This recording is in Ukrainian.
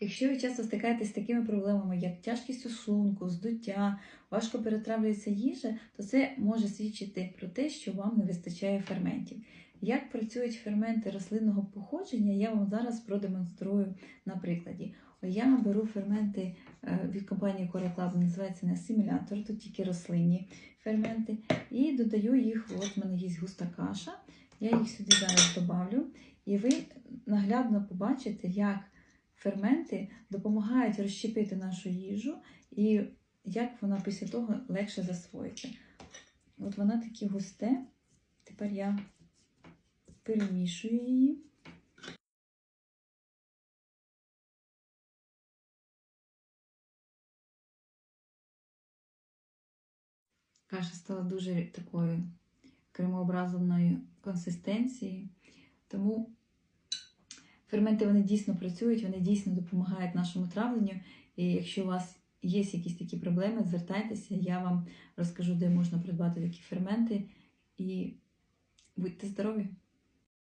Якщо ви часто стикаєтесь з такими проблемами, як тяжкість у шлунку, здуття, важко перетравлюється їжа, то це може свідчити про те, що вам не вистачає ферментів. Як працюють ферменти рослинного походження, я вам зараз продемонструю на прикладі. Я беру ферменти е, від компанії Cora називається не асимілятор, тут тільки рослинні ферменти, і додаю їх. От в мене є густа каша. Я їх сюди зараз добавлю, і ви наглядно побачите, як ферменти допомагають розщепити нашу їжу і як вона після того легше засвоїться. От вона такі густе. Тепер я перемішую її. Каша стала дуже такою кремообразної консистенції. Тому ферменти вони дійсно працюють, вони дійсно допомагають нашому травленню. І якщо у вас є якісь такі проблеми, звертайтеся, я вам розкажу, де можна придбати такі ферменти. І будьте здорові!